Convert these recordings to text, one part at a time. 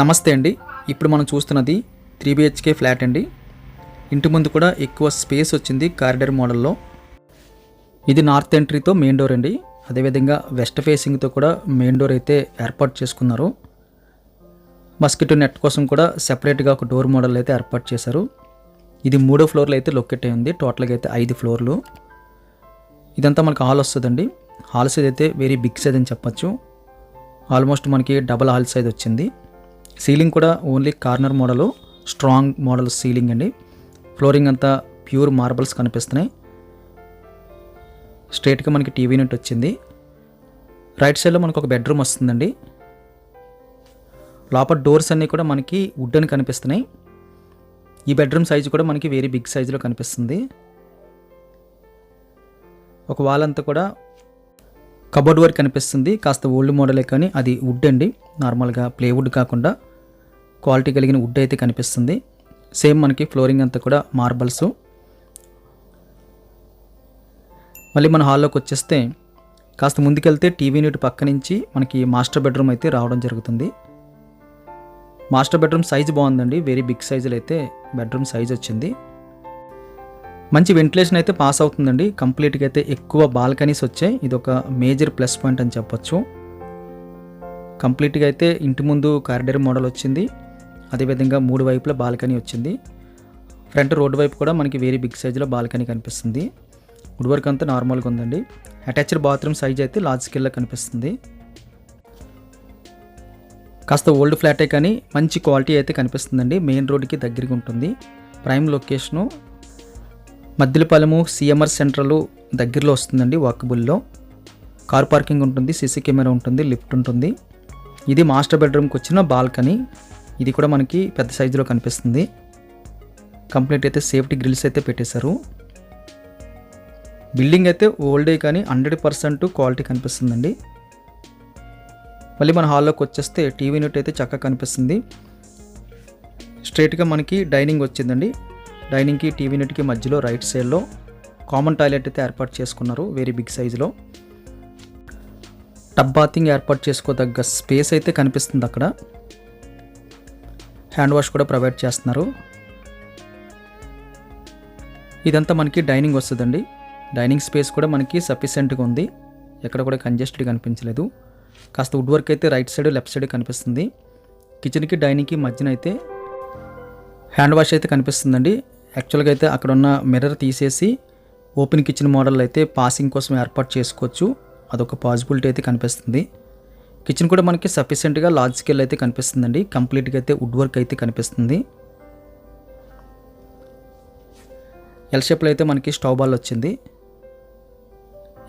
నమస్తే అండి. ఇప్పుడు మనం చూస్తున్నది త్రీ బిహెచ్కే ఫ్లాట్ అండి. ఇంటి ముందు కూడా ఎక్కువ స్పేస్ వచ్చింది కారిడర్ మోడల్లో. ఇది నార్త్ ఎంట్రీతో మెయిన్ డోర్ అండి. అదేవిధంగా వెస్ట్ ఫేసింగ్తో కూడా మెయిన్ డోర్ అయితే ఏర్పాటు చేసుకున్నారు. మస్కిటో నెట్ కోసం కూడా సెపరేట్గా ఒక డోర్ మోడల్ అయితే ఏర్పాటు చేశారు. ఇది మూడో ఫ్లోర్లో అయితే లొకేట్ అయి ఉంది. టోటల్గా అయితే ఐదు ఫ్లోర్లు. ఇదంతా మనకు హాల్ వస్తుందండి. హాల్ సైజ్ అయితే వెరీ బిగ్ సైజ్ అని చెప్పచ్చు. ఆల్మోస్ట్ మనకి డబల్ హాల్ సైజ్ వచ్చింది. సీలింగ్ కూడా only corner model strong model ceiling అండి. ఫ్లోరింగ్ అంతా ప్యూర్ మార్బల్స్ కనిపిస్తున్నాయి. స్ట్రైట్గా మనకి టీవీ యూనిట్ వచ్చింది. రైట్ సైడ్లో మనకు ఒక బెడ్రూమ్ వస్తుందండి. లోపల డోర్స్ అన్నీ కూడా మనకి వుడ్ అని కనిపిస్తున్నాయి. ఈ బెడ్రూమ్ సైజు కూడా మనకి వేరే బిగ్ సైజులో కనిపిస్తుంది. ఒక వాల్ అంతా కూడా కబోర్డ్ వర్క్ కనిపిస్తుంది. కాస్త ఓల్డ్ మోడలే కానీ అది వుడ్ అండి. నార్మల్గా ప్లేవుడ్ కాకుండా. క్వాలిటీ కలిగిన వుడ్ అయితే కనిపిస్తుంది. సేమ్ మనకి ఫ్లోరింగ్ అంతా కూడా మార్బల్స్. మళ్ళీ మన హాల్లోకి వచ్చేస్తే కాస్త ముందుకెళ్తే టీవీ యూనిట్ పక్క నుంచి మనకి మాస్టర్ బెడ్రూమ్ అయితే రావడం జరుగుతుంది. మాస్టర్ బెడ్రూమ్ సైజ్ బాగుందండి. వెరీ బిగ్ సైజులో అయితే బెడ్రూమ్ సైజ్ వచ్చింది. మంచి వెంటిలేషన్ అయితే పాస్ అవుతుందండి. కంప్లీట్గా అయితే ఎక్కువ బాల్కనీస్ వచ్చాయి. ఇది ఒక మేజర్ ప్లస్ పాయింట్ అని చెప్పొచ్చు. కంప్లీట్గా అయితే ఇంటి ముందు కారిడర్ మోడల్ వచ్చింది. అదేవిధంగా మూడు వైపుల బాల్కనీ వచ్చింది. ఫ్రంట్ రోడ్డు వైపు కూడా మనకి వేరే బిగ్ సైజులో బాల్కనీ కనిపిస్తుంది. వుడ్ వర్క్ అంతా నార్మల్గా ఉందండి. అటాచ్డ్ బాత్రూమ్ సైజ్ అయితే లార్జ్ స్కేల్లో కనిపిస్తుంది. కాస్త ఓల్డ్ ఫ్లాటే కానీ మంచి క్వాలిటీ అయితే కనిపిస్తుందండి. మెయిన్ రోడ్డుకి దగ్గరగా ఉంటుంది. Prime location Maddilapalem C M R central దగ్గరలో వస్తుందండి వాకబుల్లో కార్ పార్కింగ్ ఉంటుంది సీసీ కెమెరా ఉంటుంది లిఫ్ట్ ఉంటుంది. ఇది మాస్టర్ బెడ్రూమ్కి వచ్చిన బాల్కనీ. ఇది కూడా మనకి పెద్ద సైజులో కనిపిస్తుంది. కంప్లీట్ అయితే సేఫ్టీ గ్రిల్స్ అయితే పెట్టేశారు. బిల్డింగ్ అయితే ఓల్డే కానీ హండ్రెడ్ పర్సెంట్ క్వాలిటీ కనిపిస్తుందండి. మళ్ళీ మన హాల్లోకి వచ్చేస్తే టీవీ యూనిట్ అయితే చక్కగా కనిపిస్తుంది. స్ట్రేట్గా మనకి డైనింగ్ వచ్చిందండి. డైనింగ్కి టీవీ యూనిట్కి మధ్యలో రైట్ సైడ్లో కామన్ టాయిలెట్ అయితే ఏర్పాటు చేసుకున్నారు వెరీ బిగ్ సైజులో. టబ్ బాతింగ్ ఏర్పాటు చేసుకోదగ్గ స్పేస్ అయితే కనిపిస్తుంది అక్కడ. హ్యాండ్ వాష్ కూడా ప్రొవైడ్ చేస్తున్నారు. ఇదంతా మనకి డైనింగ్ వస్తుందండి. డైనింగ్ స్పేస్ కూడా మనకి సఫిషియెంట్గా ఉంది. ఎక్కడ కూడా కంజెస్టెడ్ కనిపించలేదు. కాస్త వుడ్ వర్క్ అయితే రైట్ సైడ్ లెఫ్ట్ సైడ్ కనిపిస్తుంది. కిచెన్కి డైనింగ్కి మధ్యన అయితే హ్యాండ్ వాష్ అయితే కనిపిస్తుందండి. యాక్చువల్గా అయితే అక్కడ ఉన్న మిర్రర్ తీసేసి ఓపెన్ కిచెన్ మోడల్ అయితే పాసింగ్ కోసం ఏర్పాటు చేసుకోవచ్చు. అదొక పాసిబిలిటీ అయితే కనిపిస్తుంది. కిచెన్ కూడా మనకి సఫిషియెంట్గా లార్జ్ స్కేల్ అయితే కనిపిస్తుందండి. కంప్లీట్గా అయితే వుడ్ వర్క్ అయితే కనిపిస్తుంది. ఎల్ షేప్లో అయితే మనకి స్టవ్ బాల్ వచ్చింది.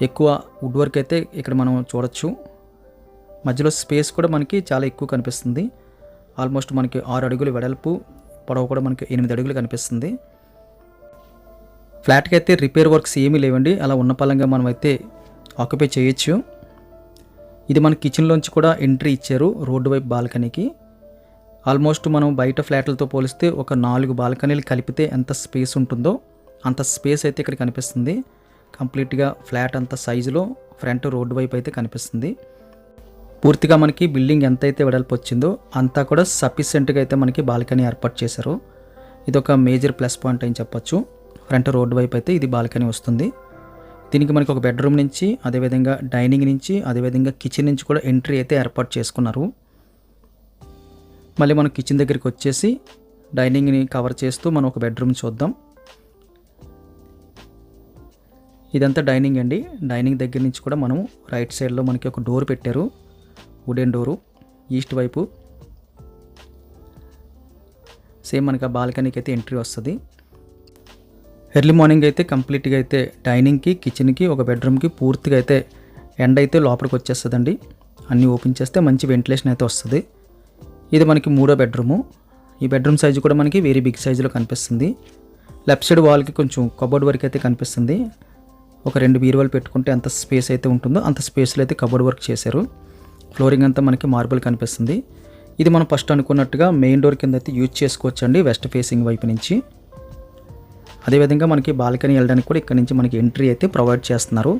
ఎక్కువ వుడ్ వర్క్ అయితే ఇక్కడ మనం చూడొచ్చు. మధ్యలో స్పేస్ కూడా మనకి చాలా ఎక్కువ కనిపిస్తుంది. ఆల్మోస్ట్ మనకి ఆరు అడుగులు వెడల్పు పొడవు కూడా మనకి ఎనిమిది అడుగులు కనిపిస్తుంది. ఫ్లాట్కి అయితే రిపేర్ వర్క్స్ ఏమీ లేవండి. అలా ఉన్న పలంగా మనం అయితే ఆక్యుపై చేయొచ్చు. ఇది మన కిచెన్లోంచి కూడా ఎంట్రీ ఇచ్చారు రోడ్డు వైపు బాల్కనీకి. ఆల్మోస్ట్ మనం బయట ఫ్లాట్లతో పోలిస్తే ఒక నాలుగు బాల్కనీలు కలిపితే ఎంత స్పేస్ ఉంటుందో అంత స్పేస్ అయితే ఇక్కడ కనిపిస్తుంది. కంప్లీట్గా ఫ్లాట్ అంత సైజులో ఫ్రంట్ రోడ్డు వైపు అయితే కనిపిస్తుంది. పూర్తిగా మనకి బిల్డింగ్ ఎంత అయితే వెడల్పు వచ్చిందో అంతా కూడా సఫిషియెంట్గా అయితే మనకి బాల్కనీ ఏర్పాటు చేశారు. ఇది ఒక మేజర్ ప్లస్ పాయింట్ అని చెప్పొచ్చు. ఫ్రంట్ రోడ్డు వైపు అయితే ఇది బాల్కనీ వస్తుంది. దీనికి మనకి ఒక బెడ్రూమ్ నుంచి అదేవిధంగా డైనింగ్ నుంచి అదేవిధంగా కిచెన్ నుంచి కూడా ఎంట్రీ అయితే ఏర్పాటు చేసుకున్నారు. మళ్ళీ మనం కిచెన్ దగ్గరికి వచ్చేసి డైనింగ్ని కవర్ చేస్తూ మనం ఒక బెడ్రూమ్ చూద్దాం. ఇదంతా డైనింగ్ అండి. డైనింగ్ దగ్గర నుంచి కూడా మనం రైట్ సైడ్లో మనకి ఒక డోర్ పెట్టారు. వుడెన్ డోరు ఈస్ట్ వైపు. సేమ్ మనకి ఆ బాల్కనీకి అయితే ఎంట్రీ వస్తుంది. ఎర్లీ మార్నింగ్ అయితే కంప్లీట్గా అయితే డైనింగ్కి కిచెన్కి ఒక బెడ్రూమ్కి పూర్తిగా అయితే ఎండ అయితే లోపలికి వచ్చేస్తుందండి. అన్నీ ఓపెన్ చేస్తే మంచి వెంటిలేషన్ అయితే వస్తుంది. ఇది మనకి మూడో బెడ్రూము ఈ బెడ్రూమ్ సైజు కూడా మనకి వెరీ బిగ్ సైజులో కనిపిస్తుంది. లెఫ్ట్ సైడ్ వాల్కి కొంచెం కబోర్డ్ వర్క్ అయితే కనిపిస్తుంది. ఒక రెండు బీరువాలు పెట్టుకుంటే ఎంత స్పేస్ అయితే ఉంటుందో అంత స్పేస్లో అయితే కబోర్డ్ వర్క్ చేశారు. ఫ్లోరింగ్ అంతా మనకి మార్బుల్ కనిపిస్తుంది. ఇది మనం ఫస్ట్ అనుకున్నట్టుగా మెయిన్ డోర్ కింద అయితే యూజ్ చేసుకోవచ్చండి వెస్ట్ ఫేసింగ్ వైపు నుంచి. అదేవిధంగా మనకి బాల్కనీ వెళ్ళడానికి కూడా ఇక్కడ నుంచి మనకి ఎంట్రీ అయితే ప్రొవైడ్ చేస్తున్నారు.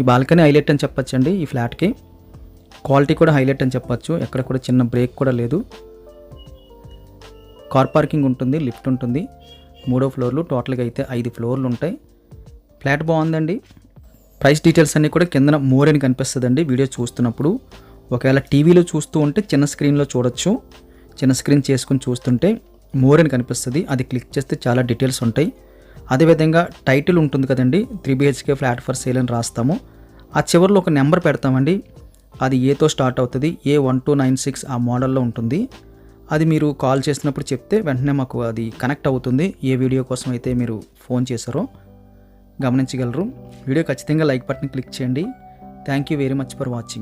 ఈ బాల్కనీ హైలైట్ అని చెప్పొచ్చండి ఈ ఫ్లాట్కి. క్వాలిటీ కూడా హైలైట్ అని చెప్పొచ్చు. ఎక్కడ కూడా చిన్న బ్రేక్ కూడా లేదు. కార్ పార్కింగ్ ఉంటుంది లిఫ్ట్ ఉంటుంది. మూడో ఫ్లోర్లు టోటల్గా అయితే ఐదు ఫ్లోర్లు ఉంటాయి. ఫ్లాట్ బాగుందండి. ప్రైస్ డీటెయిల్స్ అన్నీ కూడా కిందన మోర్ అని కనిపిస్తుందండి వీడియో చూస్తున్నప్పుడు. ఒకవేళ టీవీలో చూస్తూ ఉంటే చిన్న స్క్రీన్లో చూడొచ్చు. చిన్న స్క్రీన్ చేసుకుని చూస్తుంటే మోర్ అని కనిపిస్తుంది. అది క్లిక్ చేస్తే చాలా డీటెయిల్స్ ఉంటాయి. అదేవిధంగా టైటిల్ ఉంటుంది కదండి three B H K flat for sale అని రాస్తాము. ఆ చివరిలో ఒక నెంబర్ పెడతామండి. అది ఏతో స్టార్ట్ అవుతుంది. A one two nine six ఆ మోడల్లో ఉంటుంది. అది మీరు కాల్ చేసినప్పుడు చెప్తే వెంటనే మాకు అది కనెక్ట్ అవుతుంది. ఏ వీడియో కోసం అయితే మీరు ఫోన్ చేశారో గమనించగలరు. వీడియో ఖచ్చితంగా లైక్ బటన్ క్లిక్ చేయండి. Thank you very much for watching